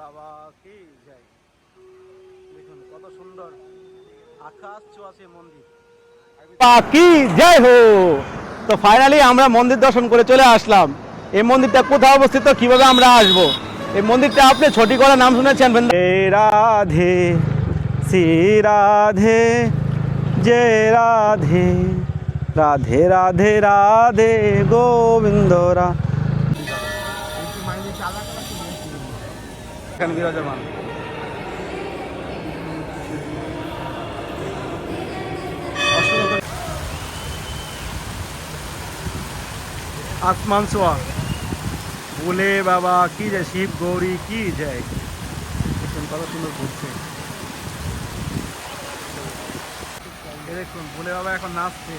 বাবা কি যাই। দেখুন কত সুন্দর। আকাশ ছোঁয়াছে মন্দির। কি জয় হো তো ফাইনালি আমরা মন্দির দর্শন করে চলে আসলাম। এই মন্দিরটা কোথায় অবস্থিত কীভাবে আমরা আসব? এই মন্দিরটা আপনি ছোটি করা নাম শুনেছেন রাধে শ্রী রাধে জে রাধে রাধে রাধে রাধে গোবিন্দ রা এখানে বিরাজমান আসমান সোয়া। বলে বাবা কি যায় শিব গৌরী কি যায় দেখুন কত সুন্দর ঘুরছে। দেখুন ভুলে বাবা এখন নাচছে।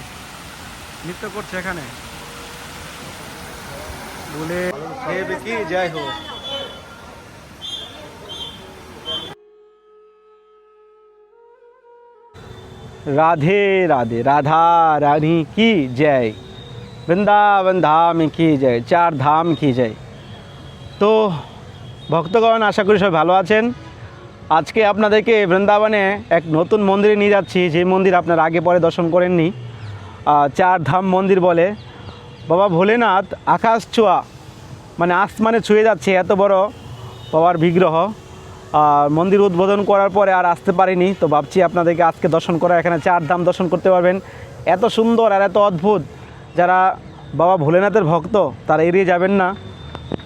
নৃত্য করছে এখানে। বলে কি? যাই হোক। রাধে রাধে রাধা রানী কি জয় বৃন্দাবন ধাম কি জয় চার ধাম কি জয় তো ভক্তগণ আশা করি সবাই ভালো আছেন। আজকে আপনাদেরকে বৃন্দাবনে এক নতুন মন্দিরে নিয়ে যাচ্ছি। যে মন্দির আপনারা আগে পরে দর্শন করেননি চার ধাম মন্দির বলে। বাবা ভোলেনাথ আকাশ ছোঁয়া মানে আসমানে ছুঁয়ে যাচ্ছে, এত বড় বাবার বিগ্রহ। মন্দির উদ্বোধন করার পরে আর আসতে পারিনি, তো ভাবছি আপনাদেরকে আজকে দর্শন করা এখানে চার ধাম দর্শন করতে পারবেন। এত সুন্দর আর এত অদ্ভুত, যারা বাবা ভোলেনাথের ভক্ত, তারা এড়িয়ে যাবেন না।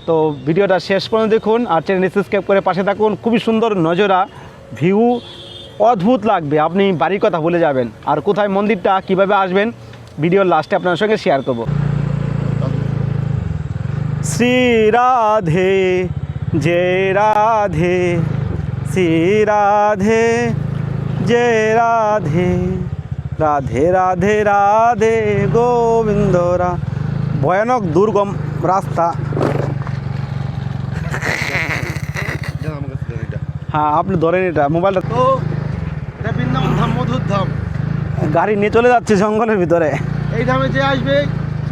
তো ভিডিওটা শেষ পর্যন্ত দেখুন আর চ্যানেল সাবস্ক্রাইব করে পাশে থাকুন। খুবই সুন্দর নজরা ভিউ অদ্ভুত লাগবে, আপনি বাড়ির কথা ভুলে যাবেন। আর কোথায় মন্দিরটা, কীভাবে আসবেন ভিডিওর লাস্টে আপনার সঙ্গে শেয়ার করব। শ্রী রাধে জয় রাধে শ্রী রাধে জয় রাধে রাধে রাধে রাধে গোবিন্দরা ভয়ানক দুর্গম রাস্তা। হ্যাঁ আপনি ধরেন এটা মোবাইলটা। তো এটা বৃন্দাবন ধাম মধুর ধাম। গাড়ি নিয়ে চলে যাচ্ছে জঙ্গলের ভিতরে। এই ধামে যে আসবে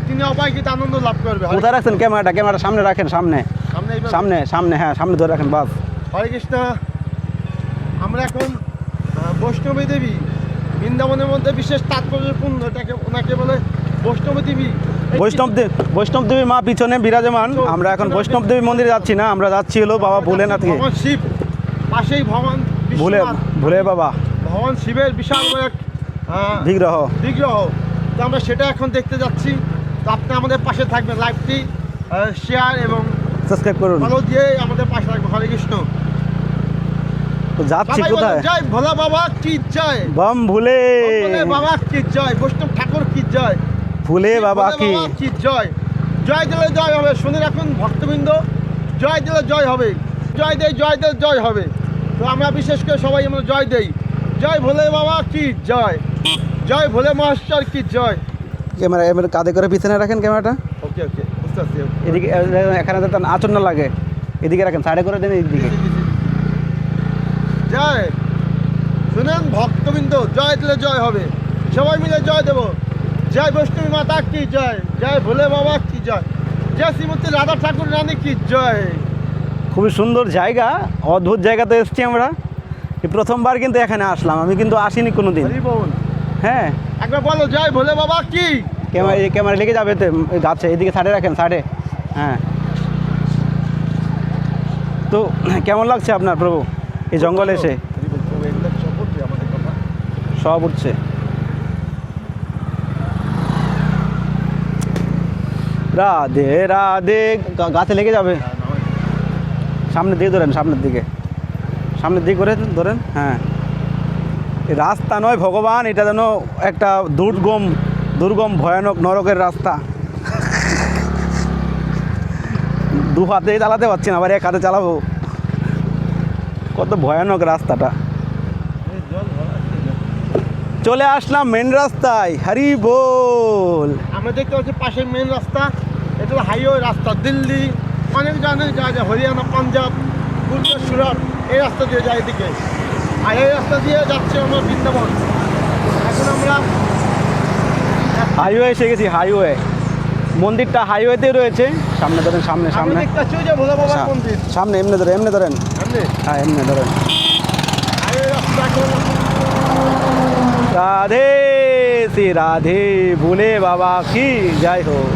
তিনি অপায়কৃত আনন্দ লাভ করবে। কোথায় রাখছেন? ক্যামেরাটা ক্যামেরা সামনে রাখেন সামনে। সামনে সামনে হ্যাঁ সামনে ধরে রাখেন বাস। হরে কৃষ্ণ। আমরা এখন বৈষ্ণবী দেবী বৃন্দাবনের মধ্যে বিশেষ তাৎপর্যপূর্ণ এটাকে ওনাকে বলে বৈষ্ণবী দেবী। বৈষ্ণব দেব বৈষ্ণব দেবী মা পিছনে বিরাজমান। আমরা এখন বৈষ্ণব দেবী মন্দিরে যাচ্ছি না আমরা যাচ্ছি হলো বাবা ভোলেনাথকে। ভগবান শিব পাশেই ভগবান ভুলে ভুলে বাবা। ভগবান শিবের বিশাল এক বিগ্রহ। বিগ্রহ। তো আমরা সেটা এখন দেখতে যাচ্ছি। তো আপনি আমাদের পাশে থাকবেন লাইভটি শেয়ার এবং সাবস্ক্রাইব করুন। ফলো দিয়ে আমাদের পাশে থাকবেন হরে কৃষ্ণ। তো যাচ্ছি কোথায়? জয় ভোলা বাবা কি জয় বম ভুলে। ভোলে বাবা কি জয় বৈষ্ণব ঠাকুর কি জয় ভুলে বাবা কি? কি জয় জয় দিলে জয় হবে শুনে রাখুন ভক্তবৃন্দ। জয় দিলে জয় হবে জয় দেয় জয় দিলে জয় হবে। তো আমরা বিশেষ করে সবাই আমরা জয় দেই। জয় ভোলে বাবা কি জয় জয় ভোলে মহেশ্বর কি জয় ক্যামেরা এবার কাঁধে করে পিছনে রাখেন ক্যামেরাটা। ওকে ওকে। এদিকে এখানে যাতে আচর না লাগে এদিকে রাখেন সাইডে করে দেন এদিকে জয়। শুনেন ভক্তবৃন্দ জয় দিলে জয় হবে। সবাই মিলে জয় দেব। জয় বৈষ্ণবী মাতা কি জয়? জয় ভোলে বাবা কি জয়? জয় শ্রীমতী রাধা ঠাকুর রানী কি জয়? খুবই সুন্দর জায়গা অদ্ভুত জায়গাতে এসেছি আমরা। প্রথমবার কিন্তু এখানে আসলাম আমি কিন্তু আসিনি কোনো দিন হ্যাঁ। একবার বলো জয় ভোলে বাবা কি? ক্যামেরা ক্যামেরা লেগে যাবে তো যাচ্ছে এদিকে সাইডে রাখেন, সাইডে। হ্যাঁ। তো, কেমন লাগছে আপনার প্রভু? এই জঙ্গলে এসে। সব উঠছে। রাধে রাধে গাছে লেগে যাবে। সামনের দিকে ধরেন, সামনের দিকে। সামনের দিকে করে ধরেন হ্যাঁ। রাস্তা নয়, ভগবান, এটা যেন একটা দুর্গম দুর্গম, ভয়ানক, নরকের রাস্তা। দু হাতে চালাতে পারছি না, আবার এক হাতে চালাবো। কত ভয়ানক রাস্তাটা। চলে আসলাম মেন রাস্তায়, হরি বল। আমরা দেখতে পাচ্ছি পাশের মেন রাস্তা, এটা হাইওয়ে রাস্তা দিল্লি। অনেক জায়গায় যায় যায় হরিয়ানা, পাঞ্জাব গুজরাট সুরাট, এই রাস্তা দিয়ে যায় এদিকে। আর এই রাস্তা দিয়ে যাচ্ছে আমরা বৃন্দাবন। এখন আমরা হাইওয়ে এসে গেছি হাইওয়ে মন্দিরটা হাইওয়েতে রয়েছে সামনে ধরেন সামনে সামনে সামনে দেখতে পাচ্ছি ওই যে ভোলে বাবার সা- মন্দির সামনে এমনি ধরেন এমনি ধরেন সামনে হ্যাঁ এমনি ধরেন হাইওয়ে রাস্তা এখন রাধে শ্রী রাধে ভুলে বাবা কি যাই হোক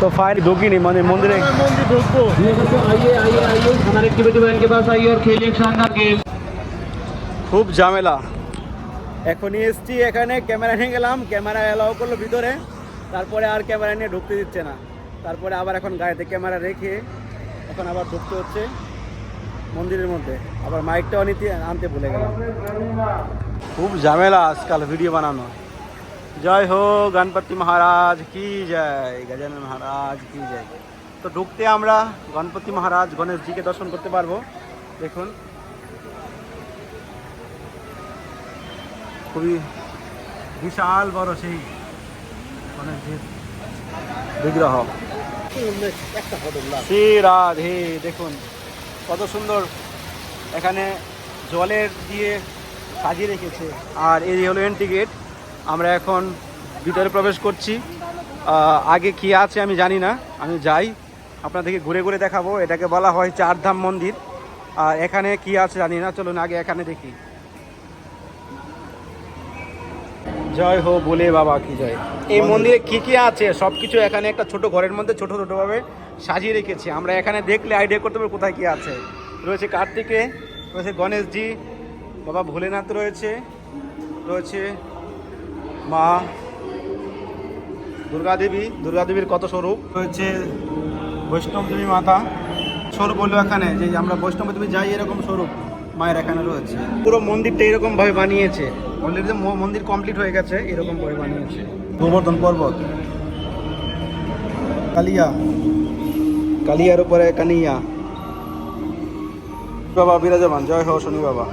তো ফাইল ঢুকিনি মানে মন্দিরে মন্দির ঢুকবো ये बच्चों आइए आइए आइए हमारे एक्टिविटी वैन के पास आइए और खेलिए एक शानदार गेम খুব ঝামেলা। এখনই এসছি এখানে ক্যামেরা নিয়ে গেলাম ক্যামেরা এলাও করল ভিতরে তারপরে আর ক্যামেরা নিয়ে ঢুকতে দিচ্ছে না। তারপরে আবার এখন গাড়িতে ক্যামেরা রেখে এখন আবার ঢুকতে হচ্ছে মন্দিরের মধ্যে। আবার মাইকটাও নিতে আনতে ভুলে গেলাম। খুব ঝামেলা আজকাল ভিডিও বানানো। জয় হো গণপতি মহারাজ কি জয়? গজানন মহারাজ কি জয়? তো ঢুকতে আমরা গণপতি মহারাজ গণেশজিকে দর্শন করতে পারব। দেখুন। খুবই বিশাল বড় সেই গণেশজির বিগ্রহ। শ্রী রাধে, দেখুন কত সুন্দর এখানে জলের দিয়ে সাজিয়ে রেখেছে। আর এই হলো এন্ট্রি গেট আমরা এখন ভিতরে প্রবেশ করছি। আগে কি আছে আমি জানি না, আমি যাই। আপনাদেরকে ঘুরে ঘুরে দেখাবো, এটাকে বলা হয় চারধাম মন্দির। আর এখানে কি আছে জানি না, চলুন আগে এখানে দেখি। জয় হো বলে বাবা কি জয়। এই মন্দিরে কি কি আছে? সব কিছু এখানে একটা ছোট ঘরের মধ্যে ছোট ছোটভাবে সাজিয়ে রেখেছি। আমরা এখানে দেখলে আইডিয়া করতে পারব কোথায় কি আছে। রয়েছে কার্তিকে রয়েছে গণেশজি বাবা ভোলেনাথ রয়েছে রয়েছে মা দুর্গা দেবী দুর্গা দেবীর কত স্বরূপ? রয়েছে বৈষ্ণব দেবী মাতা। স্বরূপ হলো এখানে যে আমরা বৈষ্ণব দেবী যাই এরকম স্বরূপ মায়ের এখানে রয়েছে। পুরো মন্দিরটা এরকম ভাবে বানিয়েছে। অলরেডি মন্দির কমপ্লিট হয়ে গেছে এরকম ভাবে বানিয়েছে। গোবর্ধন পর্বত। কালিয়া। কালিয়ার উপরে কানিয়া। বাবা বিরাজমান। জয় হো শনি বাবা।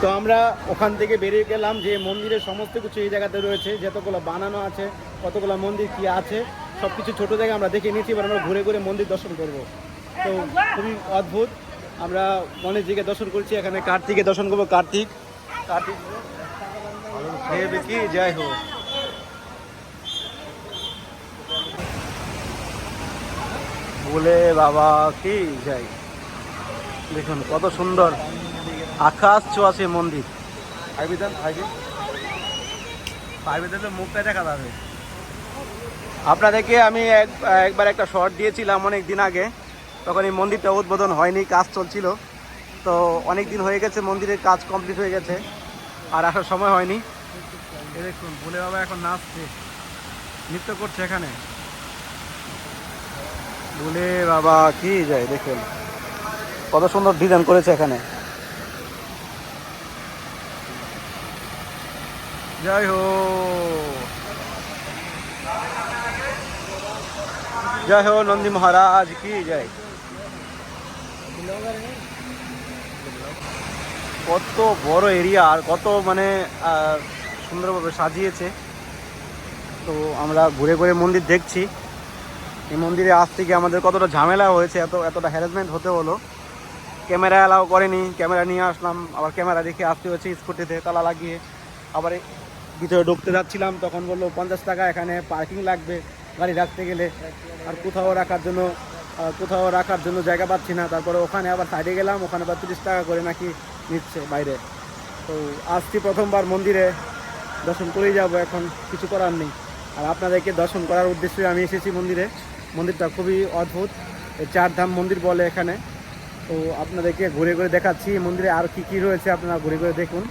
তো আমরা ওখান থেকে বেরিয়ে গেলাম যে মন্দিরের সমস্ত কিছু এই জায়গাতে রয়েছে যতগুলো বানানো আছে কতগুলো মন্দির কি আছে সব কিছু ছোটো জায়গায় আমরা দেখে নিয়েছি এবার আমরা ঘুরে ঘুরে মন্দির দর্শন করব। তো খুবই অদ্ভুত। আমরা গণেশজিকে দর্শন করছি এখানে কার্তিকে দর্শন করব কার্তিক। কার্তিক দেব কি? জয় হোক। বলে বাবা কি? যাই। দেখুন কত সুন্দর। আকাশ ছোঁয়াছে মন্দির। মুখটা দেখা যাবে। আপনাদেরকে আমি এক একবার একটা শর্ট দিয়েছিলাম অনেক দিন আগে। তখন এই মন্দিরটা উদ্বোধন হয়নি কাজ চলছিল। তো অনেক দিন হয়ে গেছে মন্দিরের কাজ কমপ্লিট হয়ে গেছে। আর আসার সময় হয়নি। দেখুন ভোলে বাবা এখন নাচছে। নৃত্য করছে এখানে। ভোলে বাবা কি যায় দেখুন। কত সুন্দর ডিজাইন করেছে এখানে। জয় হো জয় হো নন্দী মহারাজ কি জয় কত বড় এরিয়া আর কত মানে সুন্দরভাবে সাজিয়েছে। তো আমরা ঘুরে ঘুরে মন্দির দেখছি। এই মন্দিরে আজ থেকে আমাদের কতটা ঝামেলা হয়েছে, এত, এতটা হ্যারাসমেন্ট হতে হলো। ক্যামেরা অ্যালাউ করেনি, ক্যামেরা নিয়ে আসলাম। আবার ক্যামেরা রেখে আসতে হচ্ছে স্কুটিতে, তালা লাগিয়ে। আবার ভিতরে ঢুকতে যাচ্ছিলাম, তখন বলল, পঞ্চাশ টাকা এখানে পার্কিং লাগবে গাড়ি রাখতে গেলে। আর কোথাও রাখার জন্য কোথাও রাখার জন্য জায়গা পাচ্ছি না। তারপরে ওখানে আবার সাইডে গেলাম, ওখানে আবার তিরিশ টাকা করে নাকি নিচ্ছে বাইরে। তো আসছি প্রথমবার মন্দিরে দর্শন করেই যাব, এখন কিছু করার নেই। আর আপনাদেরকে দর্শন করার উদ্দেশ্যে আমি এসেছি মন্দিরে। মন্দিরটা খুবই অদ্ভুত এই চারধাম মন্দির বলে এখানে। তো আপনাদেরকে ঘুরে ঘুরে দেখাচ্ছি মন্দিরে আর কি কি রয়েছে আপনারা ঘুরে ঘুরে দেখুন।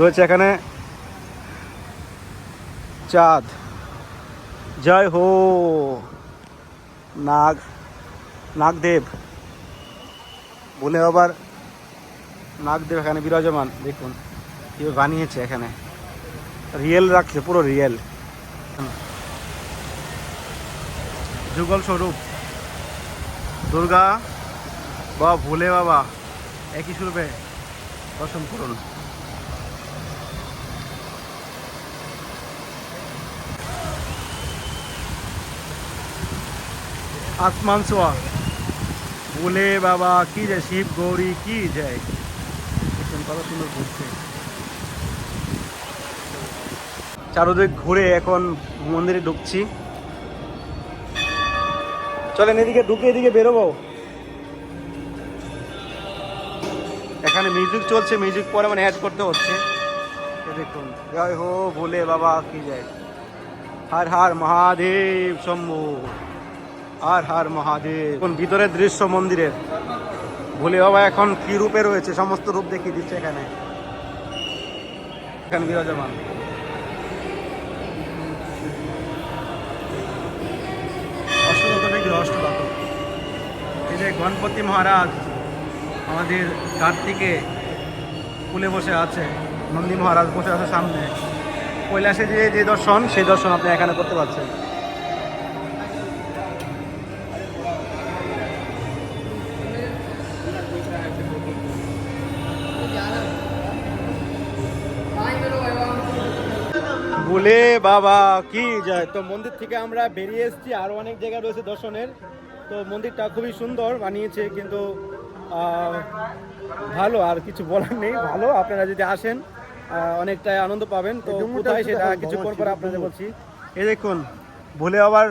রয়েছে এখানে চাঁদ। জয় হো! নাগ, নাগদেব। বলে আবার নাগদেব এখানে বিরাজমান, দেখুন। কেউ বানিয়েছে এখানে। রিয়েল রাখছে, পুরো রিয়েল। যুগল স্বরূপ। দুর্গা বা ভোলে বাবা, একই স্বরূপে দর্শন করুন। আসমান সোয়া ভোলে বাবা, কি যায় শিব গৌরী, কি যায় সুন্দর ঘুরছে চারোদিক ঘুরে এখন মন্দিরে ঢুকছি। চলেন এদিকে ঢুকে এদিকে বেরোবো। এখানে মিউজিক চলছে মিউজিক পরে মানে অ্যাড করতে হচ্ছে। দেখুন, জয় হো ভোলে বাবা, কি যায় হার হার মহাদেব শম্ভু, হার হার মহাদেব। এখন ভিতরের দৃশ্য মন্দিরের? ভোলে বাবা এখন কি রূপে রয়েছে? সমস্ত রূপ দেখিয়ে দিচ্ছে এখানে। এখানে বিরাজমান। অষ্টদত এই যে গণপতি মহারাজ আমাদের কার্তিকে কুলে বসে আছে নন্দী মহারাজ বসে আছে সামনে। কৈলাসে যে যে দর্শন, সেই দর্শন আপনি এখানে করতে পারছেন। বলে বাবা কি যায় তো মন্দির থেকে আমরা বেরিয়ে এসেছি আরও অনেক জায়গা রয়েছে দর্শনের। তো মন্দিরটা খুবই সুন্দর বানিয়েছে কিন্তু ভালো আর কিছু বলার নেই ভালো। আপনারা যদি আসেন অনেকটাই আনন্দ পাবেন। তো কোথায় সেটা কিছুক্ষণ পরে আপনাদের বলছি। এই দেখুন ভুলে আবার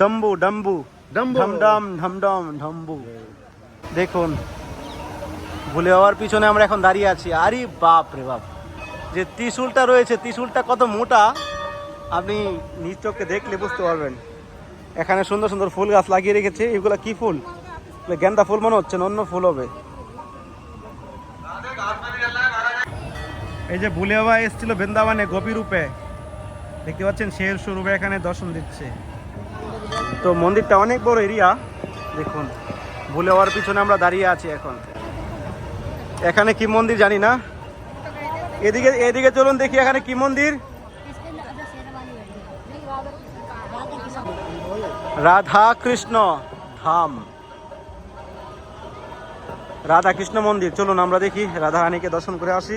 ডম্বু ডম্বু। ঢমডম ঢমডম ঢম্বু। দেখুন ভুলে যাওয়ার পিছনে আমরা এখন দাঁড়িয়ে আছি। আরে বাপ রে বাপ। যে ত্রিশূলটা রয়েছে ত্রিশূলটা কত মোটা আপনি নিজ চোখে দেখলে বুঝতে পারবেন। এখানে সুন্দর সুন্দর ফুল গাছ লাগিয়ে রেখেছে। এগুলো কি ফুল? গেন্দা ফুল মনে হচ্ছে অন্য ফুল হবে? এই যে ভুলে বাবা এসেছিল বৃন্দাবনে গোপী রূপে। দেখতে পাচ্ছেন শের স্বরূপে এখানে দর্শন দিচ্ছে। তো মন্দিরটা অনেক বড় এরিয়া। দেখুন ভুলে যাওয়ার পিছনে আমরা দাঁড়িয়ে আছি এখন। এখানে কি মন্দির জানি না। এদিকে এদিকে চলুন দেখি এখানে কি মন্দির? রাধা কৃষ্ণ ধাম। রাধা কৃষ্ণ মন্দির। চলুন আমরা দেখি রাধা রানীকে দর্শন করে আসি।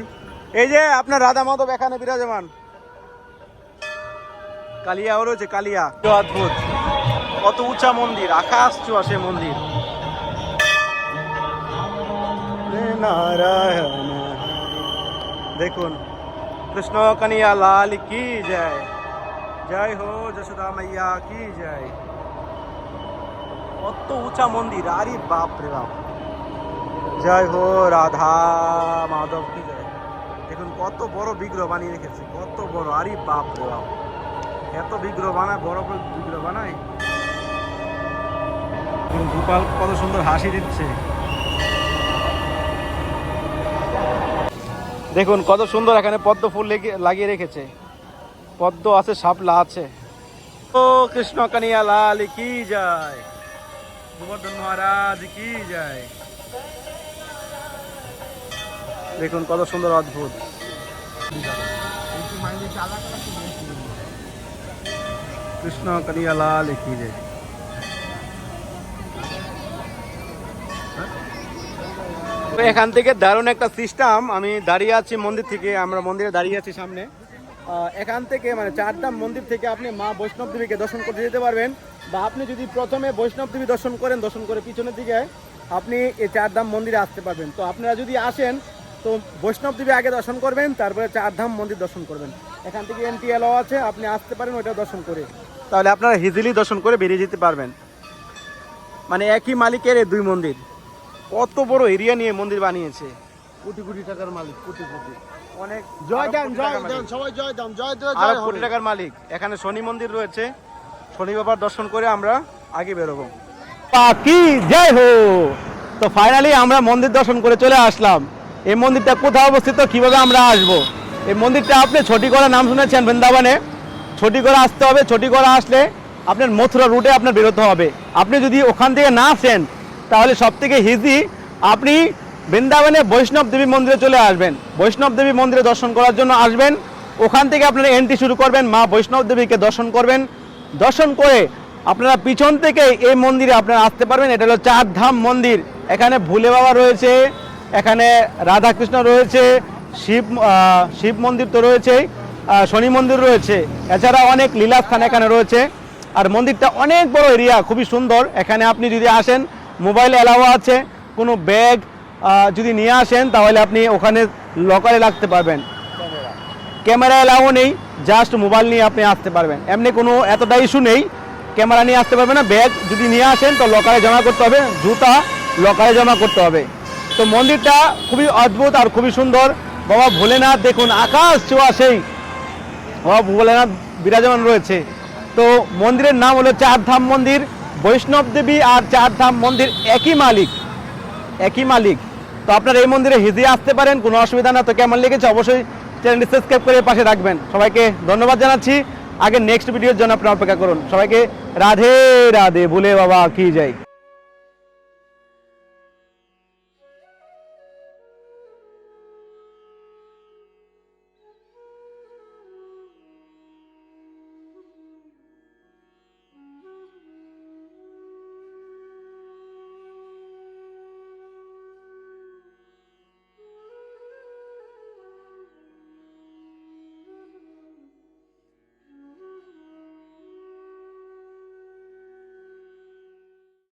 এই যে আপনার রাধা মাধব এখানে বিরাজমান। কালিয়া কালিয়াও রয়েছে, কালিয়া। অদ্ভুত। কত উঁচা মন্দির, আকাশ চুয়া সে মন্দির। নারায়ণ। দেখুন, কৃষ্ণ কনিয়া লাল কি জয়। জয় হো যশোদা মাইয়া কি জয়। কত উঁচা মন্দির, আরে বাপ রে বাপ। জয় হো রাধা মাধব কি জয়। দেখুন, কত বড় বিগ্রহ বানিয়ে রেখেছে, কত বড়, আরে বাপ রে বাপ। এত বিগ্রহ বানায়, বড় বড় বিগ্রহ বানায়। গোপাল কত সুন্দর হাসি দিচ্ছে। দেখুন, কত সুন্দর এখানে পদ্ম ফুল লেগে- লাগিয়ে রেখেছে। পদ্ম আছে, শাপলা আছে। ও কৃষ্ণ কানিয়া লাল, কি যায় মহারাজ, কি যায় দেখুন, কত সুন্দর অদ্ভুত। কৃষ্ণ কানিয়া লাল, কি যায় তো এখান থেকে দারুণ একটা সিস্টেম আমি দাঁড়িয়ে আছি মন্দির থেকে, আমরা মন্দিরে দাঁড়িয়ে আছি সামনে। এখান থেকে মানে চারধাম মন্দির থেকে আপনি মা বৈষ্ণব দেবীকে দর্শন করতে যেতে পারবেন বা আপনি যদি প্রথমে বৈষ্ণব দেবী দর্শন করেন, দর্শন করে পিছনের দিকে আপনি এই চারধাম মন্দিরে আসতে পারবেন। তো আপনারা যদি আসেন, তো বৈষ্ণব দেবী আগে দর্শন করবেন, তারপরে চারধাম মন্দির দর্শন করবেন। এখান থেকে এন্ট্রি এলাও আছে, আপনি আসতে পারেন ওইটা দর্শন করে। তাহলে আপনারা হিজিলি দর্শন করে বেরিয়ে যেতে পারবেন। মানে একই মালিকের এই দুই মন্দির। কত বড় এরিয়া নিয়ে মন্দির বানিয়েছে? কোটি কোটি টাকার মালিক কোটি কোটি। অনেক জয় দেন জয় দেন। সবাই জয় দেন জয় আরব জয় কোটি টাকার মালিক। এখানে শনি মন্দির রয়েছে। শনি বাবার দর্শন করে আমরা আগে বেরোবো। কি জয় হো! তো ফাইনালি আমরা মন্দির দর্শন করে চলে আসলাম। এই মন্দিরটা কোথায় অবস্থিত কীভাবে আমরা আসব? এই মন্দিরটা আপনি ছটিগড়া নাম শুনেছেন বৃন্দাবনে? ছটিগড়া আসতে হবে ছটিগড়া আসলে আপনার মথুরা রুটে আপনার বেরোতে হবে। আপনি যদি ওখান থেকে না আসেন তাহলে সব থেকে হিজি আপনি বৃন্দাবনে বৈষ্ণব দেবী মন্দিরে চলে আসবেন। বৈষ্ণব দেবী মন্দিরে দর্শন করার জন্য আসবেন। ওখান থেকে আপনারা এন্ট্রি শুরু করবেন, মা বৈষ্ণব দেবীকে দর্শন করবেন। দর্শন করে আপনারা পিছন থেকে এই মন্দিরে আপনারা আসতে পারবেন। এটা হলো চার ধাম মন্দির। এখানে ভুলে বাবা রয়েছে, এখানে রাধাকৃষ্ণ রয়েছে, শিব শিব মন্দির তো রয়েছেই শনি মন্দির রয়েছে। এছাড়া অনেক লীলাস্থান এখানে রয়েছে। আর মন্দিরটা অনেক বড় এরিয়া খুবই সুন্দর। এখানে আপনি যদি আসেন মোবাইল অ্যালাও আছে, কোনো ব্যাগ যদি নিয়ে আসেন, তাহলে আপনি ওখানে লকারে রাখতে পারবেন। ক্যামেরা এলাও নেই, জাস্ট মোবাইল নিয়ে আপনি আসতে পারবেন। এমনি কোনো এতটা ইস্যু নেই, ক্যামেরা নিয়ে আসতে পারবেন না, ব্যাগ যদি নিয়ে আসেন, তো লকারে জমা করতে হবে, জুতা লকারে জমা করতে হবে। তো মন্দিরটা খুবই অদ্ভুত আর খুবই সুন্দর। বাবা ভোলেনাথ, দেখুন, আকাশ ছোঁয়া সেই। বাবা ভোলেনাথ বিরাজমান রয়েছে। তো মন্দিরের নাম হলো চারধাম মন্দির। বৈষ্ণব দেবী আর চারধাম মন্দির একই মালিক একই মালিক। তো আপনারা এই মন্দিরে হিজিয়ে আসতে পারেন, কোনো অসুবিধা না। তো কেমন লেগেছে অবশ্যই চ্যানেলটি সাবস্ক্রাইব করে পাশে রাখবেন সবাইকে ধন্যবাদ জানাচ্ছি। আগে নেক্সট ভিডিওর জন্য আপনারা অপেক্ষা করুন। সবাইকে রাধে রাধে, ভুলে বাবা, কি যায়